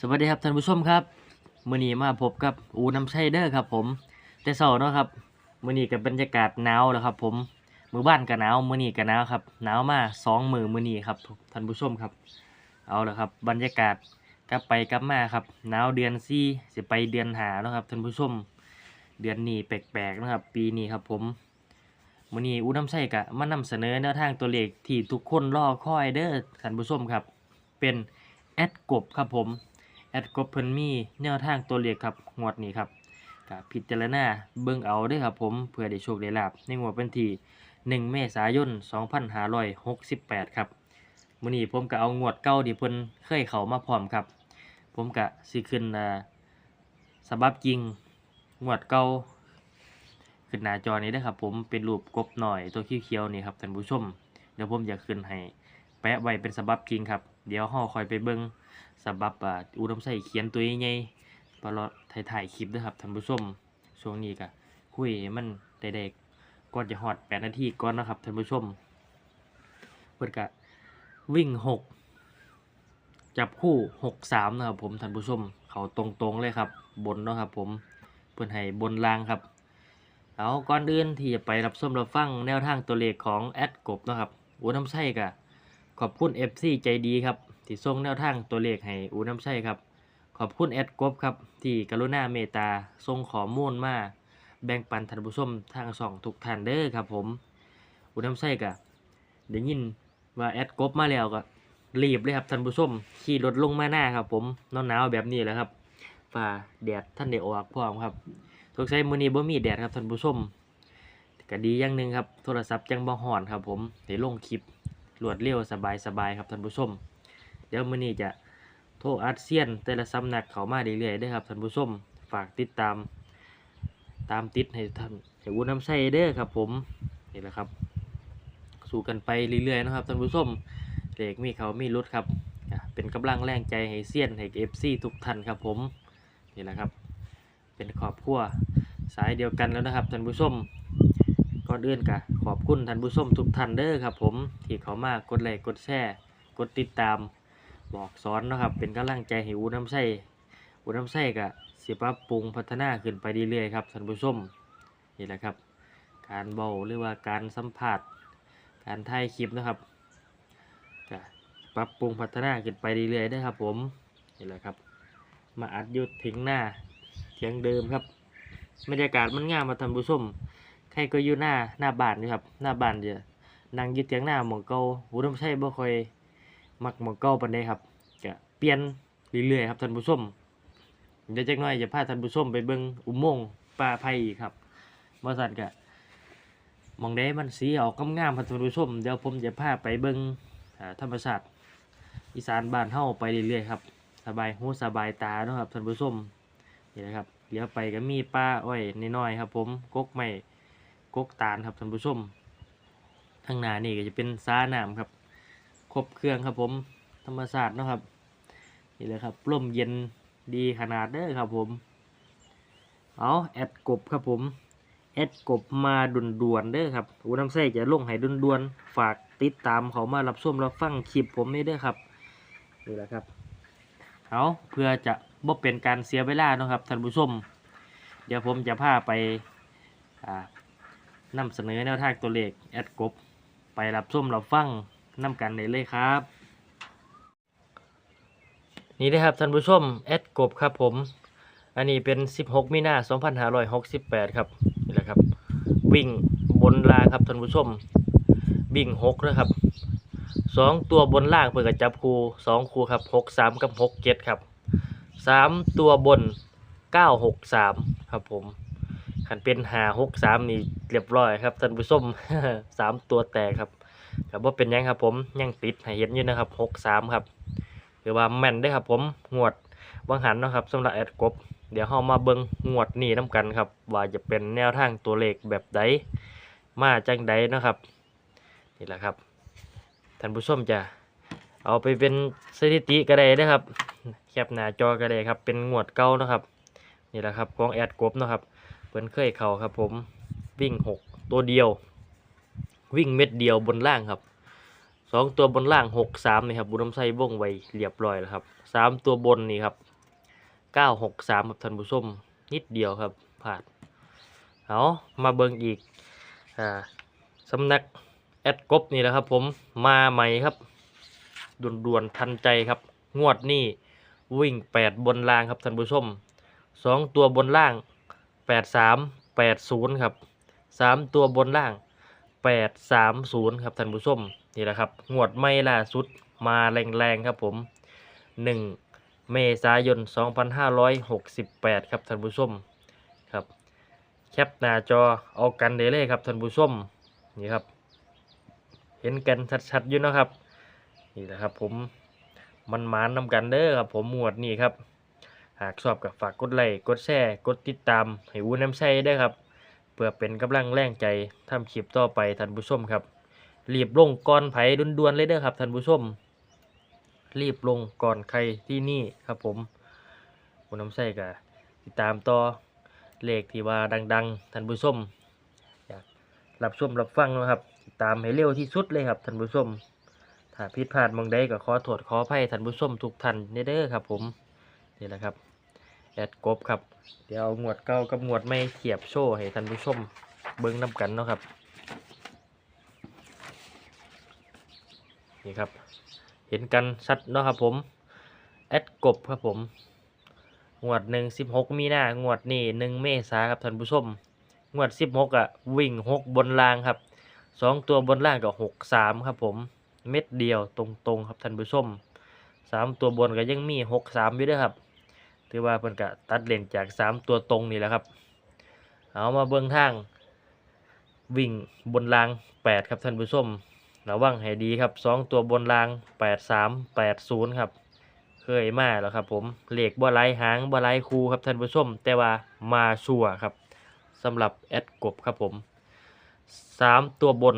สวัสดีครับท่านผู้ชมครับมื้อนี้มาพบกับอูน้ำชัยเด้อครับผมแต่เช้าเนาะครับมื้อนี้กับบรรยากาศหนาวแล้วครับ ผมมือบ้านก็หนาวมื้อนี้ก็หนาวครับหนาวมาสองมือมื้อนี้ครับท่านผู้ชมครับ เอาละครับ บรรยากาศกลับไปกลับมาครับหนาวเดือนสี่สิไปเดือนหาเนาะครับท่านผู้ชม เดือนนี้แปลกๆนะครับ ปีนี้ครับผมมื้อนี้อูน้ำชัยก็มานำเสนอแนวทางตัวเลขที่ทุกคนรอคอยเด้อท่านผู้ชมครับ เป็นแอดกบครับผม แอดกบเพิ่นมีแนวทางตัวเลขครับงวดนี้ครับก็พิจารณาเบิ่งเอาด้อครับผมเพื่อได้โชคได้ลาบในงวดวันที่ 1 เมษายน 2568 ครับมื้อนี้ผมก็เอางวดเก่าที่เพิ่นเคยเข้ามาพร้อมครับ ผมก็สิขึ้นอ่าฉบับจริงงวดเก่าขึ้นหน้าจอนี้เด้ครับผมเป็นรูปกบหน่อยตัวเขียวๆนี่ครับท่านผู้ชมเดี๋ยวผมจะขึ้นให้แปะไว้เป็นฉบับจริงครับ เดี๋ยวเราค่อยไปเบิ่ง สำหรับอ่าอุดมใส่เขียนตัวใหญ่ๆปลอดถ่ายถ่ายคลิปด้วยครับท่านผู้ชมช่วงนี้ก็คุยมันได้ๆก่อนจะฮอด8นาทีก่อนนะครับท่านผู้ชมเพิ่อนก็วิ่ง6จับคู่6 3นะครับผมท่านผู้ชมเขาตรงๆเลยครับ บนเนาะครับผมเพิ่อนให้บนล่างครับเอาก่อนอื่นที่จะไปรับชมรับฟังแนวทางตัวเลขของแอดกบนะครับอูน้ำไส้ก็ขอบคุณ FC ใจดีครับ ที่ส่งแนวทางตัวเลขให้อูน้ำใช่ครับ ขอบคุณแอดกบครับ ที่กรุณาเมตตาส่งข้อมูลมาแบ่งปันท่านผู้ชมทางช่องทุกท่านเด้อครับ ผมอูน้ำใช่ก็ได้ยินว่าแอดกบมาแล้วก็รีบเลยครับท่านผู้ชมขี่รถลงมาหน้าครับ ผมหนาวๆแบบนี้แหละครับฝ่าแดดท่านได้ออกพร้อมครับทุกใช้มือนี้บ่มีแดดครับท่านผู้ชมก็ดีอย่างหนึ่งครับ โทรศัพท์จังบ่ฮ้อนครับผมได้ลงคลิปรวดเร็วสบายๆครับท่านผู้ชม เดี๋ยวมื้อนี้จะโทรอัดเซียน แต่ละสำนักเขามาเรื่อยๆเด้อครับท่านผู้ชมฝากติดตาม ตามติดให้ท่านให้วุ้นน้ำใส่เด้อครับ ผมนี่แหละครับ สู้กันไปเรื่อยๆนะครับท่านผู้ชมเด็กมีเขามีรุดครับเป็นกำลังแรงใจให้เซียนให้เอฟซีทุกท่านครับผมนี่แหละครับ เป็นครอบครัวสายเดียวกันแล้วนะครับท่านผู้ชมก่อนอื่นกะขอบคุณท่านผู้ชมทุกท่านเด้อครับ ผมที่เขามากดไลค์กดแชร์ กดติดตาม บอกสอนนะครับ เป็นกำลังใจให้อูน้ำไส้อูน้ำไส้ก็สิปรับปรุงพัฒนาขึ้นไปเรื่อยๆครับท่านผู้ชมนี่แหละครับ การเบาหรือว่าการสัมผัสการถ่ายคลิปนะครับก็ปรับปรุงพัฒนาขึ้นไปเรื่อยๆได้ครับ ผมนี่แหละครับ มาอัดยุดถึงหน้าเทียงเดิมครับบรรยากาศมันงามมาท่านผู้ชมใครก็อยู่หน้าหน้าบ้านนี่ครับหน้าบ้านจะนั่งยึดเทียงหน้าหมองเก่าอูน้ำไส้บ่ค่อย มักหมองเก้าปันใดครับจะเปลี่ยนเรื่อยๆครับท่านผู้ชมเดี๋ยวจักหน่อยจะพาท่านผู้ชมไปเบิ่งอุโมงค์ป่าไผ่อีกครับบ่ซั่นก็มองใดมันสีออกงามๆครับท่านผู้ชมเดี๋ยวผมจะพาไปเบิ่งอ่าธรรมชาติอีสานบ้านเฮาไปเรื่อยๆครับสบายหูสบายตาเนาะครับท่านผู้ชมนี่นะครับเดี๋ยวไปก็มีป่าอ้อยน้อยๆครับผมกกไม้กกตาลครับท่านผู้ชมข้างหน้านี่ก็จะเป็นสาน้ำครับ รบเครื่องครับผม ธรรมศาสตร์นะครับ นี่เลยครับร่มเย็นดีขนาดเด้อครับผม เอาแอดกบครับผมแอดกบมาด่วนด่วนๆเด้อครับอูน้ำใส่จะลงให้ด่วนด่วนๆฝากติดตามเขามารับชมรับฟังคลิปผมนี่เด้อครับนี่แหละครับเอาเพื่อจะบ่เป็นการเสียเวลาเนาะครับท่านผู้ชมเดี๋ยวผมจะพาไปอ่านำเสนอแนวทางตัวเลขแอดกบไปรับชมรับฟัง น้ำกันได้เลยครับ นี่นะครับท่านผู้ชมแอดกบครับผม อันนี้เป็น 16มีนา2568 ครับนี่แหละครับ วิ่งบนล่างครับท่านผู้ชมวิ่ง6นะครับสองตัวบนล่างเพื่อกจับคูสองคูครับ6 3กับ6 7ครับสามตัวบน9 6 3ครับผมขันเป็นหา6 3นี่เรียบร้อยครับท่านผู้ชมสามตัวแตกครับ ครับว่าเป็นยังครับผมยังติดให้เห็นอยู่นะครับหกสามครับหรือว่าแม่นได้ครับผมงวดวังหันนะครับสำหรับแอดกบ เดี๋ยวเรามาเบิงงวดนี้น้กันครับ ว่าจะเป็นแนวทางตัวเลขแบบใดมาจังใดนะครับนี่แหละครับท่านผู้ชมจะเอาไปเป็นสถิติก็ได้นะครับแคปหน้าจอก็ได้ครับเป็นงวดเก่านะครับนี่แหละครับของแอดกบนะครับเพิ่นเคยเข้าครับผมวิ่งหกตัวเดียว วิ่งเม็ดเดียวบนล่างครับสองตัวบนล่างหกสามนี่ครับบุญน้ำไส้วงไว้เรียบร้อยแล้วครับสามตัวบนนี่ครับเก้าหกสามครับท่านผู้ชมนิดเดียวครับพลาดเอามาเบิ่งอีกอ่าสำนักแอดกบนี่แหละครับ ผมมาใหม่ครับด่วนๆทันใจครับ งวดนี้วิ่งแปดบนล่างครับท่านผู้ชมสองตัวบนล่างแปดสามแปดศูนย์ครับสามตัวบนล่าง แปดสามศูนย์ครับท่านผู้ชมนี่แหละครับงวดไม่ล่าสุดมาแรงๆครับผมหนึ่งเมษายน 2568 ครับท่านผู้ชมครับแคปหน้าจอเอากันได้เลยครับท่านผู้ชมนี่ครับ เห็นกันชัดๆอยู่นะครับนี่แหละครับผมมันมานนำกันเด้อครับผมหมวดนี่ครับ หากชอบกับฝากกดไลค์กดแชร์กดติดตามให้วูน้ำใช้ได้ครับ พื่อเป็นกำลังแรงใจทำคลิปต่อไปท่านผู้ชมครับ รีบลงก่อนไผด่วนๆเลยเด้อครับท่านผู้ชม รีบลงก่อนใครที่นี่ครับผมคุณน้ำใส่กะติดตามต่อเลขที่ว่าดังๆท่านผู้ชมอยากรับชมรับฟังนะครับติดตามให้เร็วที่สุดเลยครับท่านผู้ชมถ้าผิดพลาดมองใดก็ขอโทษขออภัยท่านผู้ชมทุกท่านเด้อครับผมนี่แหละครับ แอดกบครับ เดี๋ยวเอางวดเก่ากับงวดไม่เทียบโชว์ให้ท่านผู้ชมเบิ้งน้กันเนาะครับ นี่ครับ เห็นกันชัดเนาะครับผม แอดกบครับผม งวดหนึ่งสิบหกมีหน้างวดนี่หนึ่งเมษาครับท่านผู้ชม งวดสิบหกอะวิ่งหกบนล่างครับสองตัวบนล่างกับหกสามครับผม เม็ดเดียวตรงๆครับท่านผู้ชมสามตัวบนก็ยังมีหกสามอยู่ด้วยครับ ถือว่าเพิ่นกะตัดเลนจากสามตัวตรงนี่แหละครับ เอามาเบื้องทางวิ่งบนรางแปดครับท่านผู้ชมระวังให้ดีครับสองตัวบนรางแปดสามแปดศูนย์ครับ เคยมาแล้วครับผมเลขบ่ไหลหางบ่ไหลคูครับท่านผู้ชม แต่ว่ามาชัวครับสำหรับแอดกบครับผมสามตัวบน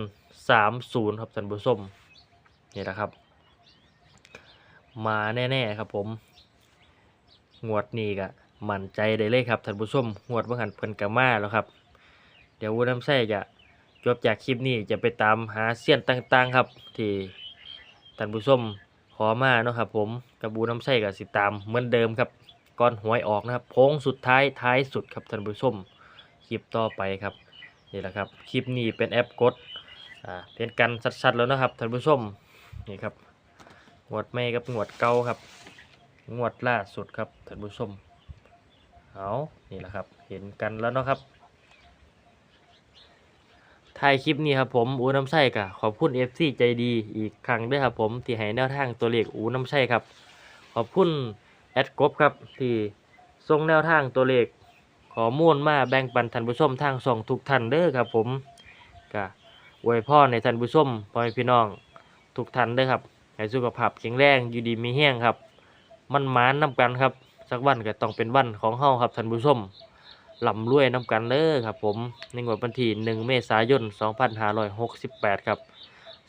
สามศูนย์ครับท่านผู้ชมนี่แหละครับ มาแน่ ๆ ครับผม งวดนี้ก็มั่นใจได้เลยครับท่านผู้ชมงวดเมื่อหันเพิ่นกะมาแล้วครับ เดี๋ยววุ้นน้ำใส่จะจบจากคลิปนี้จะไปตามหาเสี้ยนต่างๆครับ ที่ท่านผู้ชมขอมาเนาะครับ ผมกับบูน้ำใส่กับสิตามเหมือนเดิมครับก่อนหวยออกนะครับโค้งสุดท้ายท้ายสุดครับท่านผู้ชมคลิปต่อไปครับนี่แหละครับคลิปนี้เป็นแอปกดอ่าเป็นกันชัดๆแล้วนะครับท่านผู้ชมนี่ครับงวดไม่กับงวดเก่าครับ งวดล่าสุดครับท่านผู้ชมเอานี่แหละครับ เห็นกันแล้วเนาะครับถ่ายคลิปนี้ครับผมอูน้ำไส้กะขอบคุณ FC ใจดีอีกครั้งด้วยครับผมที่ให้แนวทางตัวเลขอูน้ำไส้ครับ ขอบคุณแอดกบครับที่ส่งแนวทางตัวเลขขอมูลมาแบ่งปันท่านผู้ชมทางส่องทุกท่านเด้อครับผมกะอวยพ่อในท่านผู้ชมพ่อพี่น้องทุกท่านเด้อครับให้สุขภาพแข็งแรงอยู่ดีมีแห้งครับ มันหมานนำกันครับ สักวันก็ต้องเป็นวันของเฮาครับท่านผู้ชมลำรวยนำกันเลยครับผมในงวดวันที่ 1 เมษายน 2568 ครับ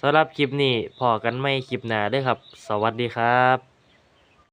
สำหรับคลิปนี้พอกันไม่คลิปหน้าด้อครับ สวัสดีครับ